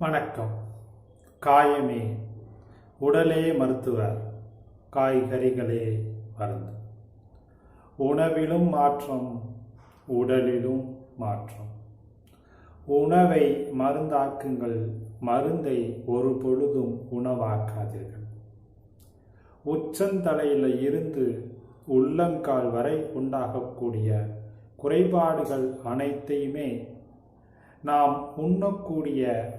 வணக்கம். காயமே உடலே மருத்துவர் காய்கறிகளே மருந்து. உணவிலும் மாற்றம் உடலிலும் மாற்றம். உணவை மருந்தாக்குங்கள் மருந்தை ஒரு பொழுதும் உணவாக்காதீர்கள். உச்சந்தலையில் இருந்து உள்ளங்கால் வரை உண்டாகக்கூடிய குறைபாடுகள் அனைத்தையுமே நாம் உண்ணக்கூடிய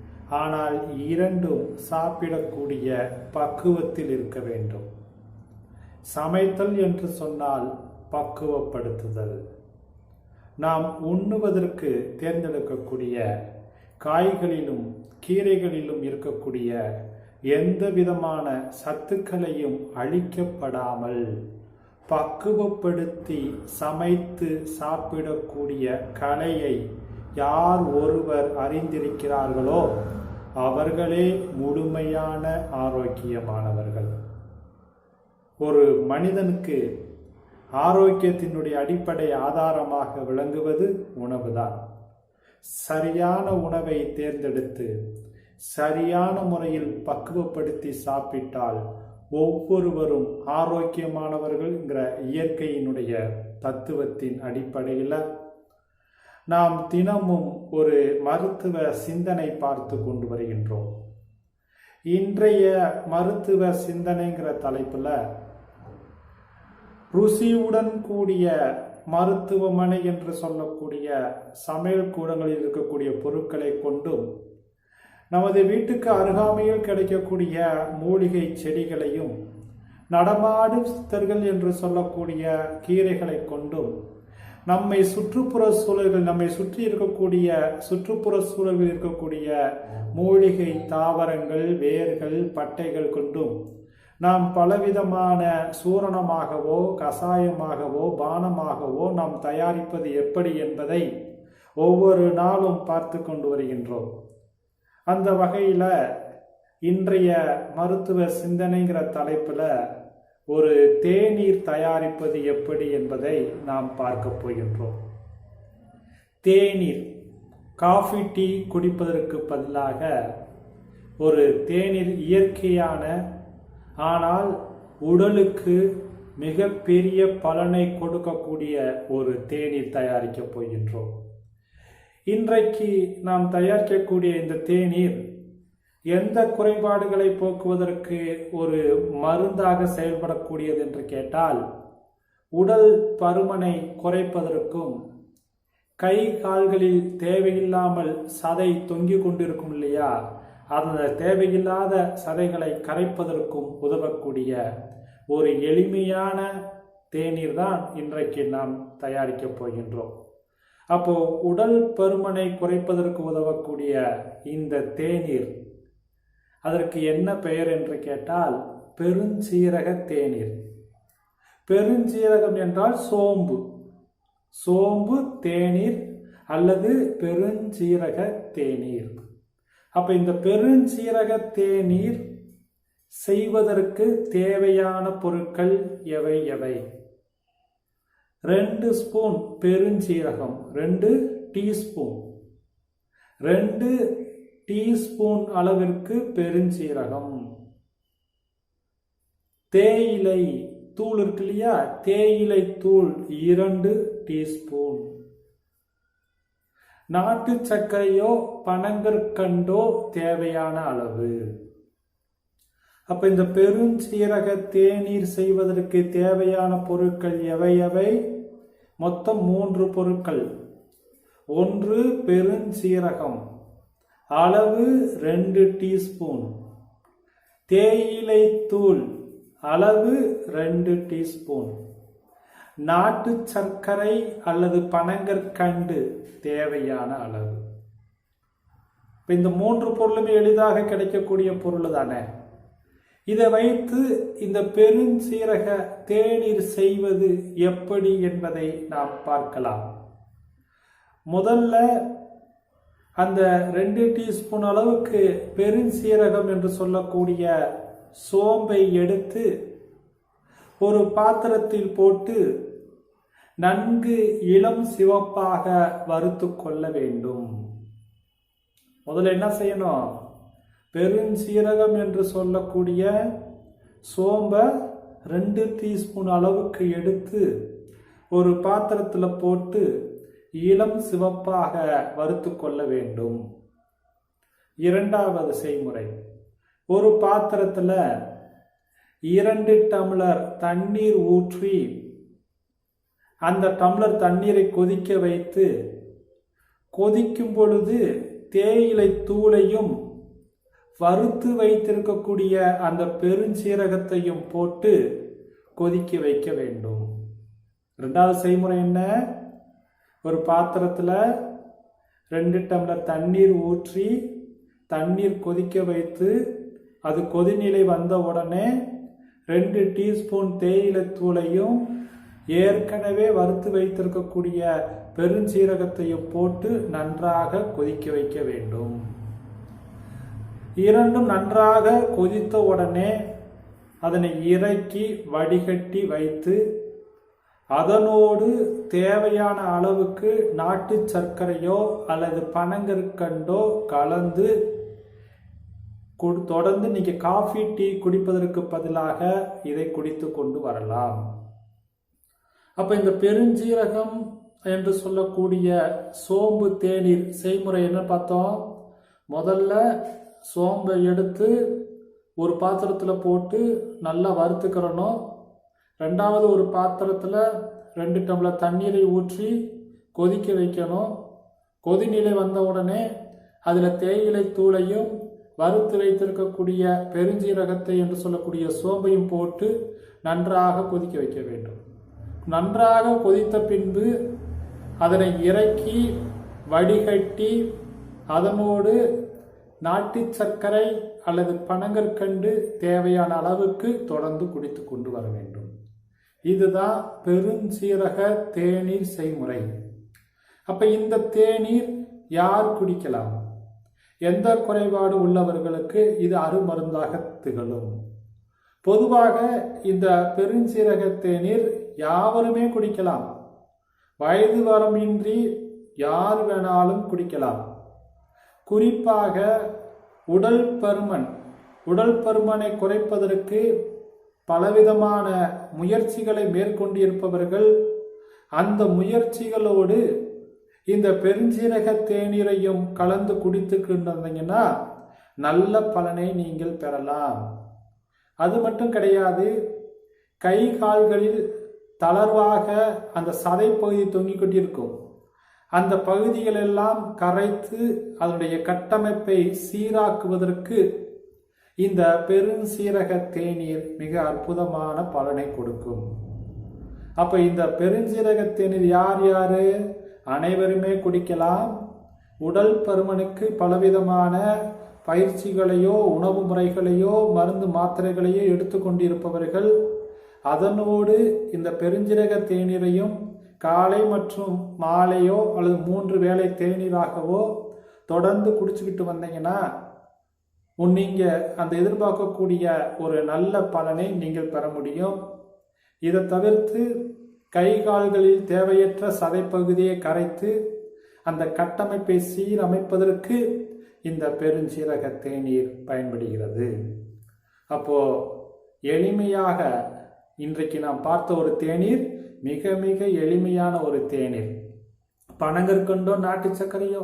ஆனால் இரண்டும் சாப்பிடக்கூடிய பக்குவத்தில் இருக்க வேண்டும். சமைத்தல் என்று சொன்னால் பக்குவப்படுத்துதல். நாம் உண்ணுவதற்கு தேர்ந்தெடுக்கக்கூடிய காய்களிலும் கீரைகளிலும் இருக்கக்கூடிய எந்த விதமான சத்துக்களையும் அழிக்கப்படாமல் பக்குவப்படுத்தி சமைத்து சாப்பிடக்கூடிய கலையை யார் ஒருவர் அறிந்திருக்கிறார்களோ அவர்களே முழுமையான ஆரோக்கியமானவர்கள். ஒரு மனிதனுக்கு ஆரோக்கியத்தினுடைய அடிப்படை ஆதாரமாக விளங்குவது உணவுதான். சரியான உணவை தேர்ந்தெடுத்து சரியான முறையில் பக்குவப்படுத்தி சாப்பிட்டால் ஒவ்வொருவரும் ஆரோக்கியமானவர்கள்ங்கிற இயற்கையினுடைய தத்துவத்தின் அடிப்படையில் நாம் தினமும் ஒரு மருத்துவ சிந்தனை பார்த்து கொண்டு வருகின்றோம். இன்றைய மருத்துவ சிந்தனைங்கிற தலைப்பில் ருசியுடன் கூடிய மருத்துவமனை என்று சொல்லக்கூடிய சமையல் கூடங்களில் இருக்கக்கூடிய பொருட்களை கொண்டும் நமது வீட்டுக்கு அருகாமையில் கிடைக்கக்கூடிய மூலிகை செடிகளையும் நடமாடும் சித்தர்கள் என்று சொல்லக்கூடிய கீரைகளை கொண்டும் நம்மை சுற்றுப்புற சூழல்கள் நம்மை சுற்றி இருக்கக்கூடிய சுற்றுப்புற சூழல்கள் இருக்கக்கூடிய மூலிகை தாவரங்கள் வேர்கள் பட்டைகள் கொண்டும் நாம் பலவிதமான சூரணமாகவோ கசாயமாகவோ பானமாகவோ நாம் தயாரிப்பது எப்படி என்பதை ஒவ்வொரு நாளும் பார்த்து கொண்டு வருகின்றோம். அந்த வகையில் இன்றைய மருத்துவ சிந்தனைங்கிற தலைப்பில் ஒரு தேநீர் தயாரிப்பது எப்படி என்பதை நாம் பார்க்க போகின்றோம். தேநீர் காஃபி டீ குடிப்பதற்கு பதிலாக ஒரு தேநீர் இயற்கையான ஆனால் உடலுக்கு மிக பெரிய பலனை கொடுக்கக்கூடிய ஒரு தேநீர் தயாரிக்கப் போகின்றோம். இன்றைக்கு நாம் தயாரிக்கக்கூடிய இந்த தேநீர் எந்த குறைபாடுகளை போக்குவதற்கு ஒரு மருந்தாக செயல்படக்கூடியது என்று கேட்டால் உடல் பருமனை குறைப்பதற்கும் கை கால்களில் தேவையில்லாமல் சதை தொங்கிக் கொண்டிருக்கும் இல்லையா? அந்த தேவையில்லாத சதைகளை கரைப்பதற்கும் உதவக்கூடிய ஒரு எளிமையான தேநீர் தான் இன்றைக்கு நாம் தயாரிக்கப் போகின்றோம். அப்போ உடல் பருமனை குறைப்பதற்கு உதவக்கூடிய இந்த தேநீர் அதற்கு என்ன பெயர் என்று கேட்டால் பெருஞ்சீரக தேநீர். பெருஞ்சீரகம் என்றால் சோம்பு. சோம்பு தேநீர் அல்லது பெருஞ்சீரக தேநீர். அப்ப இந்த பெருஞ்சீரக தேநீர் செய்வதற்கு தேவையான பொருட்கள் எவை எவை? ரெண்டு ஸ்பூன் பெருஞ்சீரகம் ரெண்டு டீஸ்பூன். ரெண்டு டீஸ்பூன் அளவிற்கு பெருஞ்சீரகம். தேயிலை தூள் இருக்கு இல்லையா? தேயிலை தூள் இரண்டு டீஸ்பூன். நாட்டு சர்க்கரையோ பனங்கற்கண்டோ தேவையான அளவு. அப்ப இந்த பெருஞ்சீரக தேநீர் செய்வதற்கு தேவையான பொருட்கள் எவை எவை? மொத்தம் மூன்று பொருட்கள். ஒன்று பெருஞ்சீரகம். அளவு ரெண்டு டீஸ்பூன். தேயிலை தூள் அளவு ரெண்டு டீஸ்பூன். நாட்டு சர்க்கரை அல்லது பனங்கற்கண்டு தேவையான அளவு. இப்போ இந்த மூன்று பொருளுமே எளிதாக கிடைக்கக்கூடிய பொருள் தானே? இதை வைத்து இந்த பெருஞ்சீரக தேநீர் செய்வது எப்படி என்பதை நாம் பார்க்கலாம். முதல்ல அந்த ரெண்டு டீஸ்பூன் அளவுக்கு பெருஞ்சீரகம் என்று சொல்லக்கூடிய சோம்பை எடுத்து ஒரு பாத்திரத்தில் போட்டு நன்கு இளம் சிவப்பாக வறுத்து கொள்ள வேண்டும். முதல்ல என்ன செய்யணும்? பெருஞ்சீரகம் என்று சொல்லக்கூடிய சோம்பை ரெண்டு டீஸ்பூன் அளவுக்கு எடுத்து ஒரு பாத்திரத்தில் போட்டு இளம் சிவப்பாக வறுத்து கொள்ள வேண்டும். இரண்டாவது செய்முறை. ஒரு பாத்திரத்தில் இரண்டு டம்ளர் தண்ணீர் ஊற்றி அந்த டம்ளர் தண்ணீரை கொதிக்க வைத்து கொதிக்கும் பொழுது தேயிலை தூளையும் வறுத்து வைத்திருக்கக்கூடிய அந்த பெருஞ்சீரகத்தையும் போட்டு கொதிக்க வைக்க வேண்டும். ரெண்டாவது செய்முறை என்ன? ஒரு பாத்திரத்தில் ரெண்டு டம்ளர் தண்ணீர் ஊற்றி தண்ணீர் கொதிக்க வைத்து அது கொதிநிலை வந்த உடனே ரெண்டு டீஸ்பூன் தேயிலை தூளையும் ஏற்கனவே வறுத்து வைத்திருக்கக்கூடிய பெருஞ்சீரகத்தையும் போட்டு நன்றாக கொதிக்க வைக்க வேண்டும். இரண்டும் நன்றாக கொதித்த உடனே அதனை இறக்கி வடிகட்டி வைத்து அதனோடு தேவையான அளவுக்கு நாட்டு சர்க்கரையோ அல்லது பனங்கற்கண்டோ கலந்து தொடர்ந்து நீங்கள் காஃபி டீ குடிப்பதற்கு பதிலாக இதை குடித்து கொண்டு வரலாம். அப்போ இந்த பெருஞ்சீரகம் என்று சொல்லக்கூடிய சோம்பு தேநீர் செய்முறை என்ன பார்த்தோம்? முதல்ல சோம்பை எடுத்து ஒரு பாத்திரத்தில் போட்டு நல்லா வறுத்துக்கிறணும். ரெண்டாவது ஒரு பாத்திரத்தில் ரெண்டு டம்ளர் தண்ணீரை ஊற்றி கொதிக்க வைக்கணும். கொதிநிலை வந்த உடனே அதில் தேயிலை தூளையும் வறுத்து வைத்திருக்கக்கூடிய பெருஞ்சீரகத்தை என்று சொல்லக்கூடிய சோம்பையும் போட்டு நன்றாக கொதிக்க வைக்க வேண்டும். நன்றாக கொதித்த பின்பு அதனை இறக்கி வடிகட்டி அதனோடு நாட்டு சர்க்கரை அல்லது பனங்கற்கண்டு தேவையான அளவுக்கு தொடர்ந்து குடித்து கொண்டு வர வேண்டும். இதுதான் பெருஞ்சீரக தேநீர் செய்முறை. அப்ப இந்த தேநீர் யார் குடிக்கலாம்? எந்த குறைபாடு உள்ளவர்களுக்கு இது அருமருந்தாக திகழும். பொதுவாக இந்த பெருஞ்சீரக தேநீர் யாவருமே குடிக்கலாம். வயது வரமின்றி யார் வேணாலும் குடிக்கலாம். குறிப்பாக உடல் பருமன் உடல் பருமனை குறைப்பதற்கு பலவிதமான முயற்சிகளை மேற்கொண்டிருப்பவர்கள் அந்த முயற்சிகளோடு இந்த பெருஞ்சீரக தேநீரையும் கலந்து குடித்துக்கின்றீங்கன்னா நல்ல பலனை நீங்கள் பெறலாம். அது மட்டும் கிடையாது கை கால்களில் தளர்வாக அந்த சதை பகுதி தொங்கிக் கொண்டிருக்கும் அந்த பகுதிகளெல்லாம் கரைத்து அதனுடைய கட்டமைப்பை சீராக்குவதற்கு இந்த பெருஞ்சீரக தேநீர் மிக அற்புதமான பலனை கொடுக்கும். அப்ப இந்த பெருஞ்சீரக தேநீர் யார் யாரு? அனைவருமே குடிக்கலாம். உடல் பருமனுக்கு பலவிதமான பயிற்சிகளையோ உணவு முறைகளையோ மருந்து மாத்திரைகளையோ எடுத்துக்கொண்டிருப்பவர்கள் அதனோடு இந்த பெருஞ்சீரக தேநீரையும் காலை மற்றும் மாலையோ அல்லது மூன்று வேளை தேநீராகவோ தொடர்ந்து குடிச்சுக்கிட்டு வந்தீங்கன்னா உன் நீங்கள் அந்த எதிர்பார்க்கக்கூடிய ஒரு நல்ல பலனை நீங்கள் பெற முடியும். இதை தவிர்த்து கை கால்களில் தேவையற்ற சதைப்பகுதியை கரைத்து அந்த கட்டமைப்பை சீரமைப்பதற்கு இந்த பெருஞ்சீரக தேநீர் பயன்படுகிறது. அப்போ எளிமையாக இன்றைக்கு நாம் பார்த்த ஒரு தேநீர் மிக மிக எளிமையான ஒரு தேநீர். பனங்கற்கண்டோ நாட்டு சர்க்கரையோ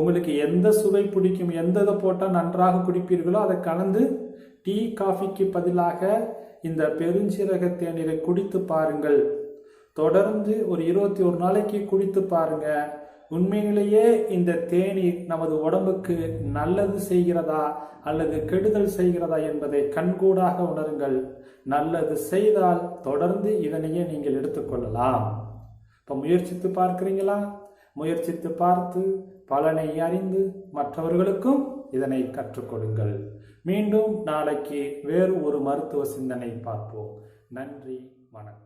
உங்களுக்கு எந்த சுவை பிடிக்கும் எந்த இதை போட்டால் நன்றாக குடிப்பீர்களோ அதை கலந்து டீ காஃபிக்கு பதிலாக இந்த பெருஞ்சீரக தேநீரை குடித்து பாருங்கள். தொடர்ந்து ஒரு இருபத்தி ஒரு நாளைக்கு குடித்து பாருங்க. உண்மையிலேயே இந்த தேநீர் நமது உடம்புக்கு நல்லது செய்கிறதா அல்லது கெடுதல் செய்கிறதா என்பதை கண்கூடாக உணருங்கள். நல்லது செய்தால் தொடர்ந்து இதனையே நீங்கள் எடுத்துக்கொள்ளலாம் இப்போ முயற்சித்து பார்க்குறீங்களா? முயற்சித்து பார்த்து பலனை அறிந்து மற்றவர்களுக்கும் இதனை கற்றுக்கொடுங்கள். மீண்டும் நாளைக்கு வேறு ஒரு மருத்துவ சிந்தனை பார்ப்போம். நன்றி வணக்கம்.